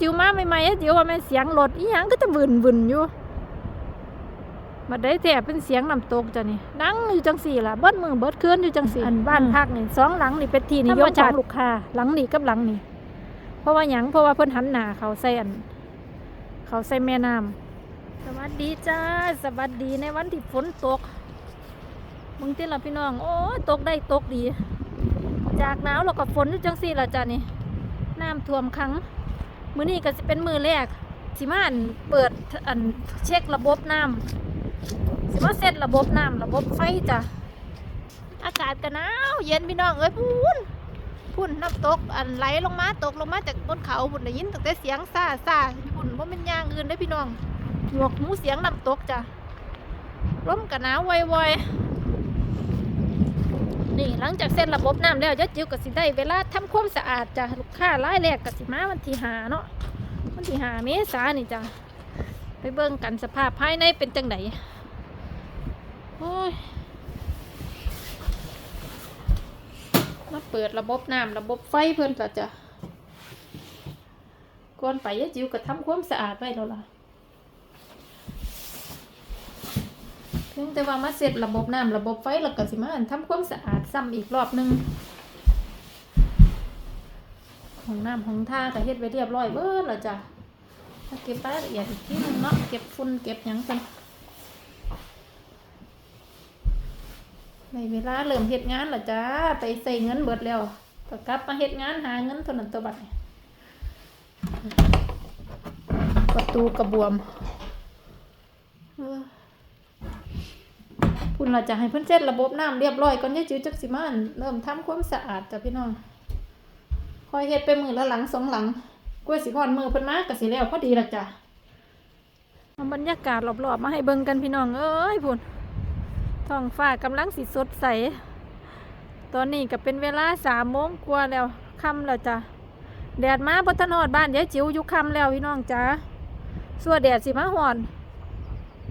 จิวมาใหม่ๆจิวว่าแม่นเสียงรถอีหยังก็จะบึนบึนๆอยู่มาได้แต่เป็นเสียงน้ำตกจ้ะนี่ดังอยู่จังสี่ล่ะเบิดมือเบิดคืนอยู่จังสี่อันบ้านพักนี่สองหลังนี่เป็นที่นิยมของลูกค้าหลังนี่กับหลังนี่เพราะว่าหยังเพราะว่าเพิ่นหันหน้าเขาใส่อัน เขาใส่แม่น้ำสวัสดีจ้าสวัสดีในวันที่ฝนตกมึงติละพี่น้อง โอ้ยตกได้ตกดี จากหนาวแล้วก็ฝนอยู่จังสี่ละจ้ะนี่น้ำท่วมครั้ง มื้อนี้ก็สิเป็นมือแรกสิมาอันเปิดอันเช็คระบบน้ำสิมาเซตระบบน้ำระบบไฟจ้ะอากาศก็หนาวเย็นพี่น้องเอ้ยพูนพุ่นน้ำตกอันไหลลงมาตกลงมาจากบนเขาพุ่นได้ยินตั้งแต่เสียงซาซาพุ่นว่าเป็นยางอื่นได้พี่น้องหนวกหูเสียงน้ำตกจ้ะลมก็หนาววอยๆ นี่หลังจากเซ็นระบบน้ำแล้วยะจิ๋วก็สิได้เวลาทำความสะอาดจ้ะลูกค้ารายแรกก็สิมาวันที่หาเนาะวันที่หาเมษานี่จ้ะไปเบิ่งกันสภาพภายในเป็นจังไดโอ้ยมาเปิดระบบน้ำระบบไฟเพิ่นก็จะก่อนไปยะจิ๋วก็ทำความสะอาดไว้แล้วล่ะ เพี ยงแต่ว่ามาเสร็จระบบน้ำระบบไฟแล้วก็สิมาทำความสะอาดซ้ำอีกรอบหนึงของน้ำของท่าก็เฮ็ดไว้เรียบร้อยเบิดแล้วจ้ะถ้าเก็บรายละเอียดอีกทีนึงเนาะเก็บฝุ่นเก็บหยังกันในเวลาเริ่มเฮ็ดงานแล้วจ้าไปใส่เงินเบิดแล้วก็กลับมาเฮ็ดงานหาเงินเท่านั้นตัวบัดประตูกระบวมเออ พุ่นเราจะให้เพิ่นเช็ดระบบน้ำเรียบร้อยก่อนยายจื้อจักสิมันเริ่มทำความสะอาดจ้ะพี่น้องคอยเฮ็ดไปมือละหลังสองหลังกล้วยสิพอนมือเพิ่นมาก็สิแล้วพอดีละจ้ะเอาบรรยากาศรอบๆมาให้เบิ่งกันพี่น้องเอ้ยพุ่นท้องฟ้ากำลังสิสดใส ตอนนี้ก็เป็นเวลาสามโมงกว่าแล้วค่ำแล้วจ้ะแดดมาบ่ทันอดบ้านยายจิ๋วอยู่ค่ำแล้วพี่น้องจ้ะสัวแดดสิมาฮ้อน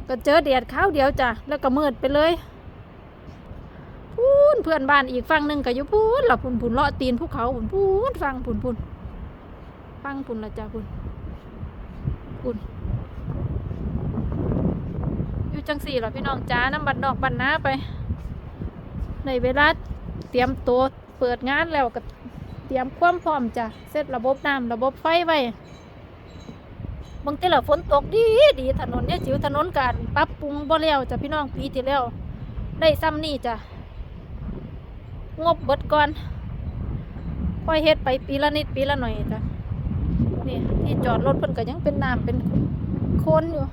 ก็เจอแดดข้าวเดียวจ้ะแล้วก็มืดไปเลยพูนเพื่อนบ้านอีกฝั่งหนึ่งก็อยู่พูนหลับพูนพูนเลาะตีนภูเขาพูนพูนฟังพูนพูนฟังพูนละจ้ะพูนพูนอยู่จังสี่หรอพี่น้องจ้าน้ำบัดนอกบัดน้าไป ในเวลาเตรียมตัวเปิดงานแล้วก็เตรียมความพร้อมจ้ะเซตระบบน้ำระบบไฟไว้ บางทีละฝนตกดีดีถนนเนี่ยจิ๋วถนนการปรับปรุงบ่แล้วจ้ะพี่น้องปีที่แล้ว ได้ซ้ำนี่จ้ะงบเบิดก่อนค่อยเฮ็ดไปปีละนิดปีละหน่อยจ้ะนี่ที่จอดรถเพิ่นก็ยังเป็นน้ำเป็นโคนอยู่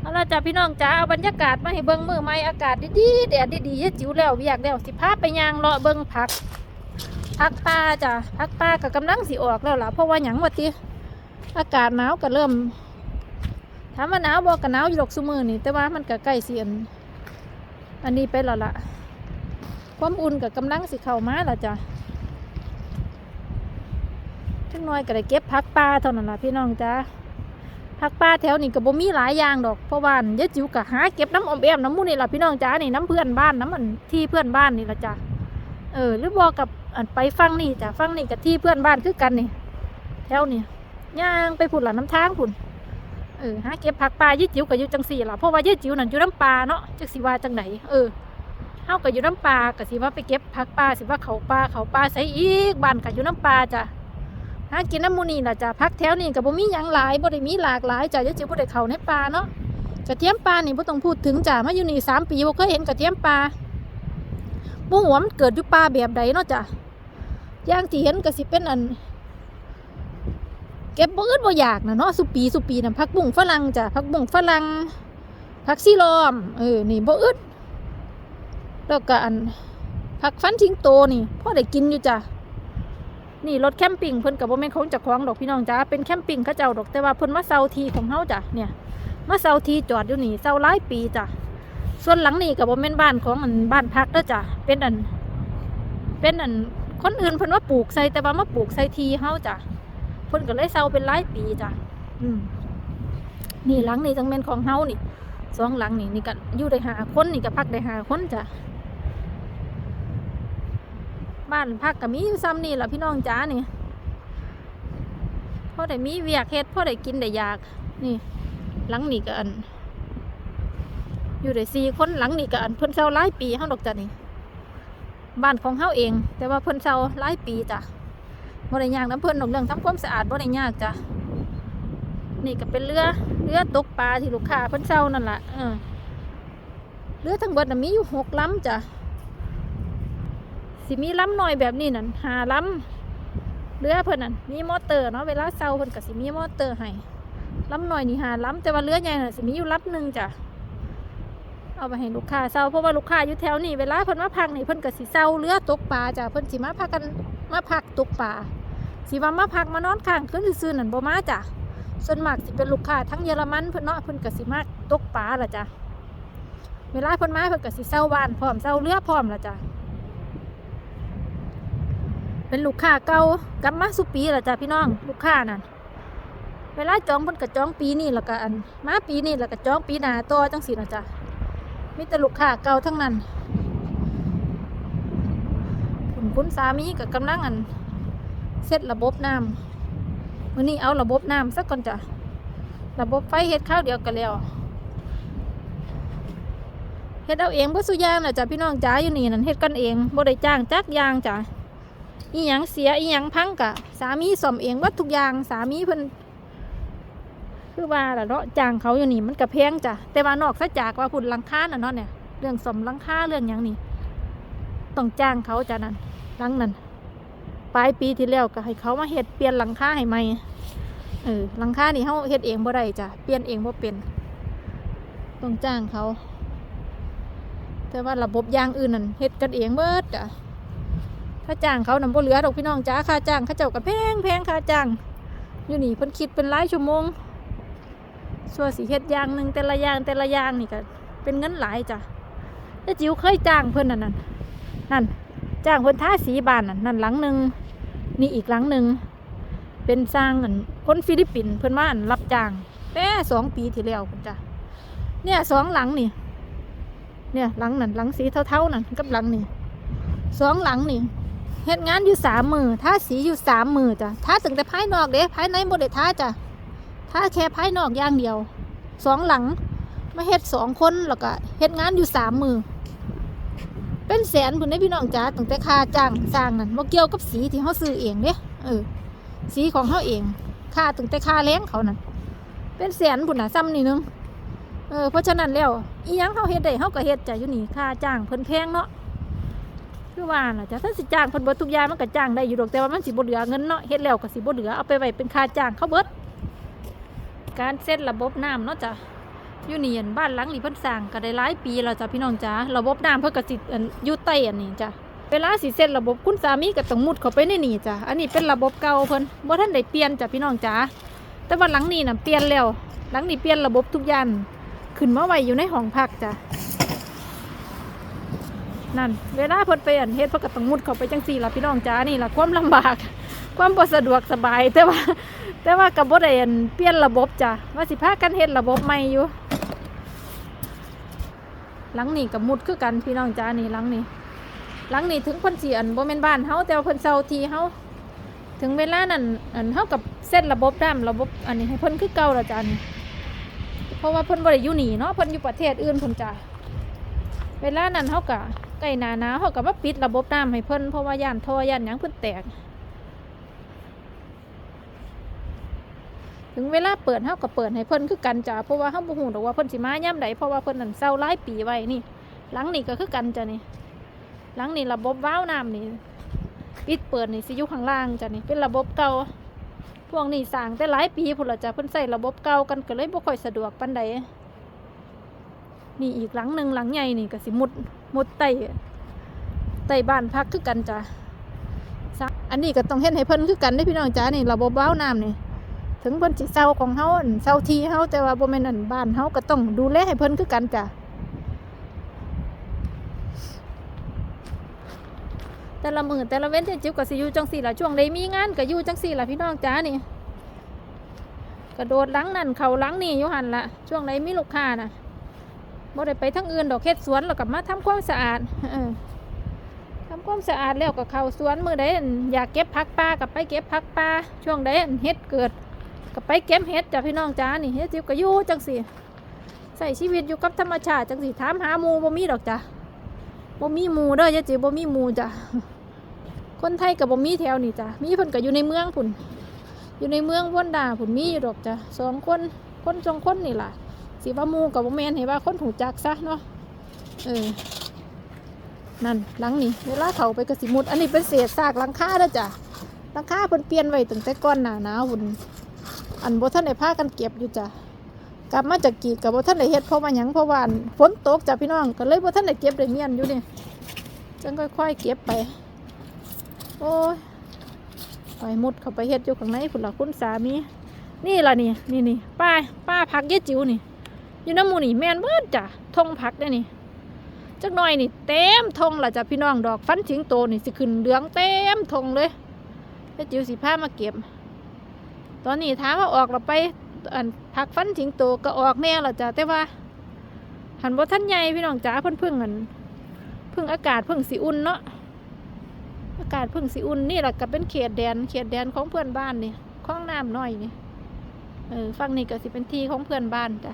เอาละจ้ะพี่น้องจ้าเอาบรรยากาศมาให้เบิ่งมือใหม่อากาศดีๆแดดดีๆเฮ็ดจิ๋วแล้วเวียกแล้วสิพาไปยางเลาะเบิ่งผัก พักป้าจ้ะพักป้ากับกำลังสิออกแล้วล่ะเพราะว่าหยังวะติอากาศหนาวก็เริ่มถามว่าหนาวบอกกับหนาวอยู่ดอกซุมือนี่แต่ว่ามันก็ใกล้เสียนอันนี้ไปแล้วล่ะ ความอุ่นกับกำลังสิเข้ามาล้วจ้ะทุกหน้อยก็ได้เก็บพักป้าเท่านั้นล่ะพี่น้องจ้าพักป้าแถวนี้ก็บ่มีหลายอย่างดอกเพราะว่าเยอะจิ๋วก็หาเก็บน้ำอมแอมน้ำมูนี่ล่ะพี่น้องจ้านี่น้ำเพื่อนบ้านน้ำมันที่เพื่อนบ้านนี่ล่ะจ้ะเออหรือบอกกับ อันไปฟังนี่จ้ะฟังนี่กับที่เพื่อนบ้านคือกันนี่แถวนี่ย่างไปผุดหล่ะน้ำทางผุนเออหาเก็บผักปลายี่จิ๋วกับยู่จังสี่ล่ะเพราะว่ายี่จิ๋วนั่นอยู่น้ำปลาเนาะจักสิว่าจังไหนเออเฮากับอยู่น้ำปลากับสิว่าไปเก็บผักปลาสิว่าเขาปลาเขาปลาใส่อีกบ้านกับอยู่น้ำปลาจ้ะหากินน้ำมูนี่ล่ะจ้ะพักแถวนี่กับบ่มีหยังหลายบ่ได้มีหลากหลายจ้ะยี่จิ๋วบ่ได้เขาในปลาเนาะกระเทียมปลานี่บ่ต้องพูดถึงจ้ะมาอยู่นี่สามปีบ่เคยเห็นกระเทียมปลา บ่หัวมันเกิดอยู่ปลาแบบใดเนาะจ้ะอย่างที่เห็นก็สิเป็นอัน เก็บบ่อึดบ่อยากนะเนาะสุปีสุปีนะผักบุ้งฝรั่งจ้ะผักบุ้งฝรั่งผักซีลอม เออ นี่บ่อึดแล้วก็อันผักฟันทิ้งโตนี่พ่อได้กินอยู่จ้ะนี่รถแคมปิ้งเพิ่นกับบ่แม่นของเจ้าของดอกพี่น้องจ้าเป็นแคมปิ้งเขาเจ้าดอกแต่ว่าเพิ่นมาเซาทีของเฮาจ้ะเนี่ยมาเซาทีจอดอยู่นี่เซาหลายปีจ้ะ ส่วนหลังนี่ก็บ่แม่นบ้านของอันบ้านพักเด้อจ้ะเป็นอัน เป็นอันคนอื่นเพิ่นว่าปลูกใส่แต่ว่ามาปลูกใส่ทีเฮาจ้ะเพิ่นก็เลยเซาเป็นหลายปีจ้ะอืมนี่หลังนี่จังแม่นของเฮานี่สองหลังนี่นี่ก็อยู่ได้หาคนนี่ก็พักได้หาคนจ้ะบ้านพักก็มีอยู่ซ้ำนี่แหละพี่น้องจ๋านี่พ่อได้มีเวียกเฮ็ดพอได้กินได้อยาก นี่ หลังนี่ก็อัน อยู่ได้สี่คนหลังนี่ก็อันเพิ่นเช่าหลายปีเฮาดอกจ้ะนี่บ้านของเฮาเอง แต่ว่าเพิ่นเช่าหลายปีจ้ะบ่ได้ยากน้ำเพิ่นดอกเรื่องทำความสะอาดบ่ได้ยากจ้ะนี่ก็เป็นเรือเรือตกปลาที่ลูกค้าเพิ่นเช่านั่นล่ะเออเรือทั้งเบิดน่ะมีอยู่หกลำจ้ะสิมีลำหน่อยแบบนี้นั่นหาลำเรือเพิ่นนั่นมีมอเตอร์เนาะเวลาเซาเพิ่นก็สิมีมอเตอร์ให้ลำหน่อยนี่หาลำแต่ว่าเรือใหญ่น่ะสิมีอยู่ลำหนึ่งจ้ะ เอาไปให้ลูกค้าเซาเพราะว่าลูกค้าอยู่แถวนี้เวลาเพิ่นมาพักนี่เพิ่นก็สิเซาเรือตกปลาจ้ะเพิ่นสิมาพักกันมาพักตกปลาสิว่ามาพักมานอนค้างคืนซื่อๆนั่นบ่มาจ้ะส่วนมากสิเป็นลูกค้าทั้งเยอรมันเพิ่นเนาะเพิ่นก็สิมาตกปลาล่ะจ้ะเวลาเพิ่นมาเพิ่นก็สิเซาบ้านพร้อมเซาเรือพร้อมล่ะจ้ะเป็นลูกค้าเก่ากลับมาสุปีและจ้ะพี่น้องลูกค้านั่นเวลาจองเพิ่นก็จองปีนี้แล้วก็อันมาปีนี้แล้วก็จองปีหน้าต่อจังซี่นะจ้ะ มีแต่ลูกค้าเก่าทั้งนั้นคุณคุณสามีก็กำลังอันเซตระบบน้ำมื้อนี้เอาระบบน้ำสักก่อนจ้ะระบบไฟเฮ็ดข้าวเดียวกันแล้วเฮ็ดเอาเองบ่สุยางน่ะจ้ะพี่น้องจ๋าอยู่นี่นั่นเฮ็ดกันเองบ่ได้จ้างจักยางจ้ะอีหยังเสียอีหยังพังกะ สามีซ่อมเองวัดทุกอย่าง สามีเพิ่น คือว่าล่ะเนาะจ้างเขาอยู่นี่มันก็แพงจ้ะแต่ว่านอกซะจากว่าพุ่นลังคาน่ะเนาะเนี่ยเรื่องซ่อมลังคาเรื่องหยังนี่ต้องจ้างเขาจ้ะนั่นลังนั้นปลายปีที่แล้วก็ให้เขามาเฮ็ดเปลี่ยนหลังคาให้ใหม่เออหลังคานี่เฮาเฮ็ดเองบ่ได้จ้ะเปลี่ยนเองบ่เป็นต้องจ้างเขา แต่ว่าระบบอย่างอื่นนั่นเฮ็ดกันเองเบิดจ้ะค่าจ้างเขานำบ่เหลือดอกพี่น้องจ้าค่าจ้างเขาเจ้าก็แพงแพงค่าจ้างอยู่นี่เพิ่นคิดเป็นรายชั่วโมง ส่วนสิเฮ็ดอย่างหนึ่งแต่ละอย่างแต่ละอย่างนี่ก็เป็นเงินหลายจ้ะแต่จิ๋วเคยจ้างเพิ่อนนั่นนั่นนั่นจ้างเพิ่นทาสีบานนั่นนั่นหลังหนึ่งนี่อีกหลังหนึ่งเป็นสร้างอันคนฟิลิปปินส์เพิ่อนมาอันรับจ้างแต่สองปีที่แล้วคุณจ้ะเนี่ยสองหลังนี่เนี่ยหลังนั่นหลังสีเทาๆนั่นกับหลังนี่สองหลังนี่เฮ็ดงานอยู่สามมือทาสีอยู่สามมือจ้ะทาตั้งแต่ภายนอกเด้ภายในบ่ได้ทาจ้ะ ทาแค่ภายนอกอย่างเดียวสองหลังมาเฮ็ดสองคนแล้วก็เฮ็ดงานอยู่สามมือเป็นแสนพุ่นได้พี่น้องจ้าตั้งแต่ค่าจ้างสร้างนั่นบ่เกี่ยวกับสีที่เฮาซื้อเองเด้เออสีของเฮาเองค่าตั้งแต่ค่าแรงเขานั่นเป็นแสนพุ่นน่ะซ้ำนี่นึงเออเพราะฉะนั้นแล้วอีหยังเฮาเฮ็ดได้เฮาก็เฮ็ดจ้ะอยู่นี่ค่าจ้างเพิ่นแพงเนาะคือว่าน่ะจ้ะถ้าสิจ้างเพิ่นเบิดทุกอย่างมันก็จ้างได้อยู่ดอกแต่ว่ามันสิบ่เหลือเงินเนาะเฮ็ดแล้วก็สิบ่เหลือเอาไปไว้เป็นค่าจ้างเขาเบิด การเซตระบบน้ำเนาะจ้ะอยู่นี่อันบ้านหลังนี่เพิ่นสร้างก็ได้หลายปีแล้วจ้ะพี่น้องจ้ะระบบน้ำเพิ่นก็สิอยู่ใต้อันนี้จ้ะเวลาสิเซตระบบคุณสามีก็ต้องมุดเข้าไปในนี่จ้ะอันนี้เป็นระบบเก่าเพิ่นบ่ทันได้เปลี่ยนจ้ะพี่น้องจ้ะแต่ว่าหลังนี้น่ะเปลี่ยนแล้วหลังนี้เปลี่ยนระบบทุกอย่างขึ้นมาไว้อยู่ในห้องพักจ้ะนั่นเวลาเพิ่นไปอันเฮ็ดเพิ่นก็ต้องมุดเข้าไปจังซี่ล่ะพี่น้องจ๋านี่ล่ะความลำบาก ความบ่สะดวกสบาย แต่ว่า แต่ว่าก็บ่ได้อันเปลี่ยนระบบจ้ะว่าสิพากันเฮ็ดระบบใหม่อยู่ หลังนี้ก็มุดคือกันพี่น้องจ๋านี่หลังนี้หลังนี้ถึงเพิ่นสิอันบ่แม่นบ้านเฮาแต่ว่าเพิ่นเซาทีเฮาถึงเวลานั้นอันเฮากับเซตระบบน้ำระบบอันนี้ให้เพิ่นคือเก่าแล้วจ้ะนี่เพราะว่าเพิ่นบ่ได้อยู่นี่เนาะเพิ่นอยู่ประเทศอื่นพุ่นจ้ะเวลานั้นเขากะใกล้หนาหนาวเขากะมาปิดระบบน้ำให้เพิ่นเพราะว่าย่านท่อย่านหยังเพิ่นแตก ถึงเวลาเปิดเขาก็เปิดให้เพิ่นคือกันจ้ะเพราะว่าเขาบ่ฮู้ดอกว่าเพิ่นสิมาย่ำใดเพราะว่าเพิ่นนั่นเศร้าหลายปีไว้นี่ หลังนี่ก็คือกันจ้ะนี่หลังนี่ระบบว้าวน้ำนี่ปิดเปิดนี่สิอยู่ข้างล่างจ้ะนี่เป็นระบบเก่าพวกนี้สร้างแต่หลายปีพุ่นละจ้ะเพิ่นใส่ระบบเก่ากันก็เลยบ่ค่อยสะดวกปานใดนี่อีกหลังหนึ่งหลังใหญ่นี่ก็สิมุดมุดไต่ไต่บ้านพักคือกันจ้ะอันนี้ก็ต้องเฮ็ดให้เพิ่นคือกันได้พี่น้องจ้านี่ระบบว้าวน้ำนี่ ถึงเพิ่นสิเซาของเฮาอั่นเซาทีเฮาแต่ว่าบ่แม่นอั่นบ้านเฮาก็ต้องดูแลให้เพิ่นคือกันจ้ะแต่ละมือแต่ละเว้นเจจิ๋วก็สิอยู่จังสี่ล่ะช่วงใดมีงานก็อยู่จังสี่ล่ะพี่น้องจ้านี่กระโดดหลังนั่นเข้าหลังนี่อยู่หั่นละช่วงใดมีลูกค้าน่ะบ่ได้ไปทั้งอื่นดอกเฮ็ดสวนแล้วกับมาทำความสะอาดอทำความความสะอาดแล้วก็เข้าสวนมือใดอั่นอยากเก็บผักปลากับไปเก็บผักปลาช่วงใดเฮ็ดเกิด ก็ไปเก็บเฮ็ดจ้ะพี่น้องจ้านี่เฮ็ดจิบก็อยู่จังสิใส่ชีวิตอยู่กับธรรมชาติจังสิถามหาหมูบ่มีดอกจ้ะบ่มีหมูเด้อยาจิบบ่มีหมูจ้ะคนไทยกับบ่มีแถวนี่จ้ะมีเพิ่นก็อยู่ในเมืองพุ่นอยู่ในเมืองวนดาพุ่นมีอยู่ดอกจ้ะสองคนคนสองคนนี่ล่ะสิว่าหมูกับบ่แม่นให้ว่าคนหูจักซะเนาะเออนั่นหลังนี่เวลาเขาไปกระสิมุดอันนี้เป็นเศษซากหลังคาเด้อจ้ะหลังคาเพิ่นเปลี่ยนไว้ตั้งแต่ก่อนหน้าหนาวพุ่น อันบ่ทันได้พากันเก็บอยู่จ้ะกลับมาจากกีดกับบ่ทันได้เฮ็ดเพราะว่าหยังเพราะว่าอั่นฝนตกจ้ะพี่น้องก็เลยบ่ทันได้เก็บได้เมียนอยู่นี่จังค่อยๆเก็บไปโอ้ยไปมุดเข้าไปเฮ็ดอยู่ข้างในพุ่นล่ะคุณสามีนี่ล่ะนี่นี่นี่ป้าป้าพักเยจิ๋วนี่อยู่น้ำมูนี่แม่นเบิดจ้ะทงพักได้นี่จักหน่อยนี่เต็มทงล่ะจ้ะพี่น้องดอกฟันสิงโตนี่สิขึ้นเหลืองเต็มทงเลยเจ๊จิ๋วสิพามาเก็บ ตอนนี้ถามว่าออกเราไปอันพักฟันสิงโตก็ออกแน่ละจ้ะแต่ว่า หันบ่ท่านใหญ่พี่น้องจ๋าเพิ่นเพิ่งอันเพิ่งอากาศเพิ่งสิอุ่นเนาะอากาศเพิ่งสิอุ่นนี่แหละก็เป็นเขตแดนเขตแดนของเพื่อนบ้านนี่คลองน้ำน้อยนี่เออฝั่งนี้ก็สิเป็นที่ของเพื่อนบ้านจ้ะ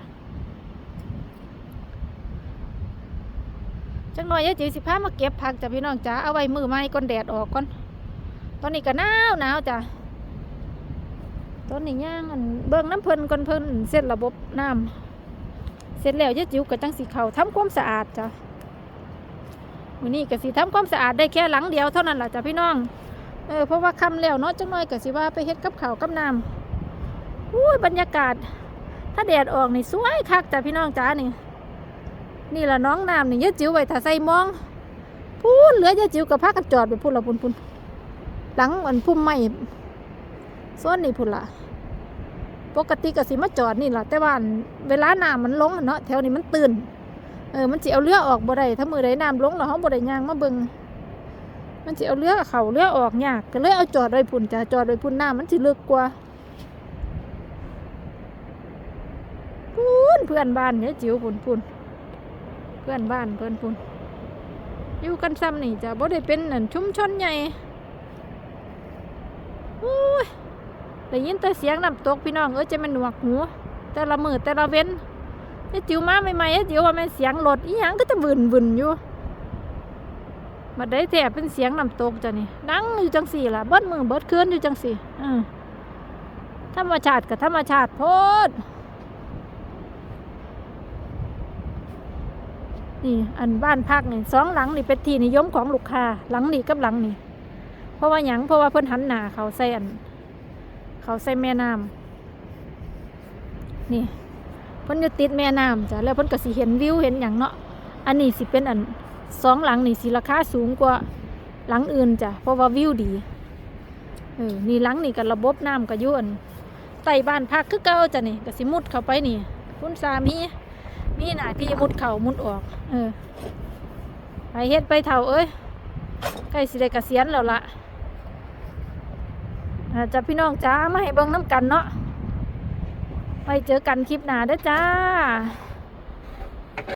จังหน่อยยายจิ๋วสิพามาเก็บผักจ้ะพี่น้องจ๋าเอาไว้มือไม้ก่อนแดดออกก่อน ตอนนี้ก็หนาวหนาวจ้ะ ตอนนี้ย่างอันเบิ่งน้ำเพิ่นก่อนเพิ่นเสร็จระบบน้ำเสร็จแล้วยายจิ๋วก็จังสิเขาทำความสะอาดจ้ะวันนี้ก็สิทำความสะอาดได้แค่หลังเดียวเท่านั้นแหละจ้ะพี่น้องเออเพราะว่าคำแล้วเนาะจังหน่อยก็สิว่าไปเฮ็ดกับขาวกับน้ำอุ้ยบรรยากาศ ถ้าแดดออกนี่สวยคักจ้ะพี่น้องจ๋านี่นี่ละน้องน้ำนี่ยายจิ๋วไว้ถ้าใส่มองพูนเหลือยายจิ๋วกับพากันจอดไปพูนละพูนพูนหลังอันพุ่มไม้ ส่วนนี่พูนละปกติก็สิมาจอดนี่ล่ะแต่ว่าเวลาน้ำมันลงเนาะแถวนี้มันตื่นเออมันสิเอาเรือออกบ่ได้ถ้ามือใดน้ำลงแล้วเฮาบ่ได้ย่างมาเบิงมันสิเอาเรือเขาเรือออกยากก็เลยเอาจอดไว้พุ่นจ้ะจอดไว้พุ่นน้ำมันสิลึกกว่าพูนเพื่อนบ้านยายจิ๋วพุ่นพุ่นเพื่อนบ้านเพื่อนพุ่นอยู่กันซ้ำนี่จ้ะบ่ได้เป็นนั่นชุมชนใหญ่โอ้ย ได้ยินแต่เสียงน้ำตกพี่น้องเอ้ยจะมันหนวกหูแต่ละมือแต่ละเว้นไอ้จิ๋วมาใหม่ๆไอ้จิ๋วว่ามันเสียงรถอีหยังก็จะวุ่นวุ่นอยู่มาได้แท้เป็นเสียงน้ำตกจ้ะนี่ดังอยู่จังสี่ล่ะเบิดมือเบิดคืนอยู่จังสี่อือธรรมชาติกับธรรมชาติโพดนี่อันบ้านพักนี่สองหลังนี่เป็นที่นิยมของลูกค้าหลังนี่กับหลังนี่เพราะว่าหยังเพราะว่าเพิ่นหันหน้าเขาใส่อัน เขาใส่แม่น้ำนี่เพิ่นอยู่ติดแม่น้ำจ้ะแล้วเพิ่นก็สิเห็นวิวเห็นหยังเนาะอันนี้สิเป็นอันสองหลังนี่สิราคาสูงกว่าหลังอื่นจ้ะเพราะว่าวิวดีเออนี่หลังนี่ก็ระบบน้ำก็อยู่นใต้บ้านพักคือเก่าจ้ะนี่ก็สิมุดเข้าไปนี่คุณสามีมีหน้าที่มุดเข่ามุดออก เออไปเฮ็ดไปเท่าเอ้ยใกล้สิได้เกษียณแล้วล่ะ จะพี่น้องจ้ามาให้เบิ่งน้ำกันเนาะไปเจอกันคลิปหน้าเด้อจ้า